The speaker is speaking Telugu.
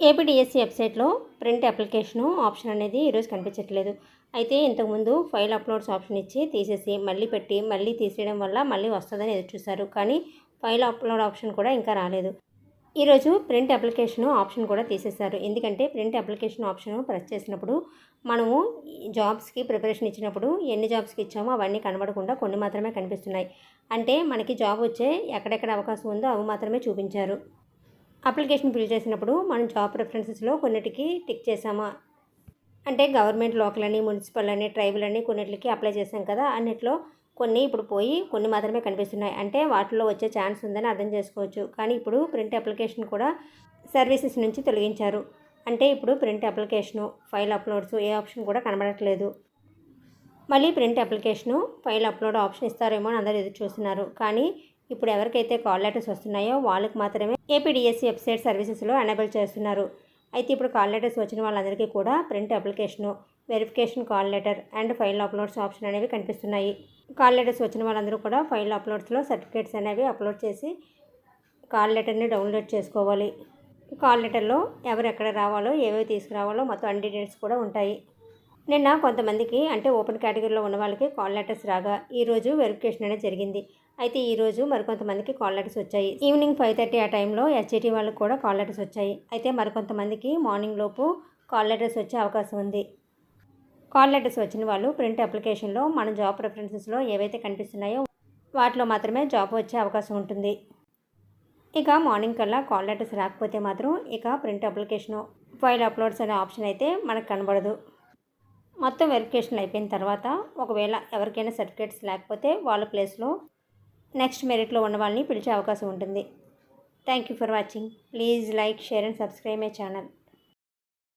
ఏపీడిఎస్సి వెబ్సైట్లో ప్రింట్ అప్లికేషను ఆప్షన్ అనేది ఈరోజు కనిపించట్లేదు. అయితే ఇంతకుముందు ఫైల్ అప్లోడ్స్ ఆప్షన్ ఇచ్చి తీసేసి మళ్ళీ పెట్టి మళ్ళీ తీసేయడం వల్ల మళ్ళీ వస్తుందని ఎదురు చూశారు. కానీ ఫైల్ అప్లోడ్ ఆప్షన్ కూడా ఇంకా రాలేదు. ఈరోజు ప్రింట్ అప్లికేషన్ ఆప్షన్ కూడా తీసేశారు. ఎందుకంటే ప్రింట్ అప్లికేషన్ ఆప్షన్ ప్రెస్ చేసినప్పుడు మనము జాబ్స్కి ప్రిపరేషన్ ఇచ్చినప్పుడు ఎన్ని జాబ్స్కి ఇచ్చామో అవన్నీ కనబడకుండా కొన్ని మాత్రమే కనిపిస్తున్నాయి. అంటే మనకి జాబ్ వచ్చే ఎక్కడెక్కడ అవకాశం ఉందో అవి మాత్రమే చూపించారు. అప్లికేషన్ ఫిల్ చేసినప్పుడు మనం జాబ్ ప్రిఫరెన్సెస్లో కొన్నిటికి టిక్ చేసామా అంటే గవర్నమెంట్ లోకల్ అని మున్సిపల్ అని ట్రైబల్ అని కొన్నిటికి అప్లై చేసాం కదా అన్నిట్లో కొన్ని ఇప్పుడు పోయి కొన్ని మాత్రమే కనిపిస్తున్నాయి. అంటే వాటిలో వచ్చే ఛాన్స్ ఉందని అర్థం చేసుకోవచ్చు. కానీ ఇప్పుడు ప్రింట్ అప్లికేషన్ కూడా సర్వీసెస్ నుంచి తొలగించారు. అంటే ఇప్పుడు ప్రింట్ అప్లికేషను ఫైల్ అప్లోడ్స్ ఏ ఆప్షన్ కూడా కనబడట్లేదు. మళ్ళీ print application file upload option ఇస్తారేమో అని అందరూ ఎదురు చూస్తున్నారు. కానీ ఇప్పుడు ఎవరికైతే కాల్ లెటర్స్ వస్తున్నాయో వాళ్ళకి మాత్రమే ఏపీడిఎస్సి వెబ్సైట్ సర్వీసెస్లో ఎనేబుల్ చేస్తున్నారు. అయితే ఇప్పుడు కాల్ లెటర్స్ వచ్చిన వాళ్ళందరికీ కూడా print application verification call letter and file uploads option అనేవి కనిపిస్తున్నాయి. కాల్ లెటర్స్ వచ్చిన వాళ్ళందరూ కూడా ఫైల్ అప్లోడ్స్లో సర్టిఫికేట్స్ అనేవి అప్లోడ్ చేసి కాల్ లెటర్ని డౌన్లోడ్ చేసుకోవాలి. కాల్ లెటర్లో ఎవరు ఎక్కడ రావాలో ఏవేవి తీసుకురావాలో మొత్తం అన్ని డీటెయిల్స్ కూడా ఉంటాయి. నిన్న కొంతమందికి అంటే ఓపెన్ కేటగిరీలో ఉన్న వాళ్ళకి కాల్ లెటర్స్ రాగా ఈరోజు వెరిఫికేషన్ అనేది జరిగింది. అయితే ఈరోజు మరికొంతమందికి కాల్ లెటర్స్ వచ్చాయి. ఈవినింగ్ ఫైవ్ థర్టీ ఆ టైంలో ఎస్జిటి వాళ్ళకి కూడా కాల్ లెటర్స్ వచ్చాయి. అయితే మరికొంతమందికి మార్నింగ్ లోపు కాల్ లెటర్స్ వచ్చే అవకాశం ఉంది. కాల్ లెటర్స్ వచ్చిన వాళ్ళు ప్రింట్ అప్లికేషన్లో మన జాబ్ ప్రిఫరెన్సెస్లో ఏవైతే కనిపిస్తున్నాయో వాటిలో మాత్రమే జాబ్ వచ్చే అవకాశం ఉంటుంది. ఇక మార్నింగ్ కల్లా కాల్ లెటర్స్ రాకపోతే మాత్రం ఇక ప్రింట్ అప్లికేషన్ ఫైల్ అప్లోడ్స్ అనే ఆప్షన్ అయితే మనకు కనబడదు. మొత్తం వెరిఫికేషన్ అయిపోయిన తర్వాత ఒకవేళ ఎవరికైనా సర్టిఫికేట్స్ లేకపోతే వాళ్ళ ప్లేస్లో నెక్స్ట్ మెరిట్లో ఉన్న వాళ్ళని పిలిచే అవకాశం ఉంటుంది. Thank you for watching please like share and subscribe my channel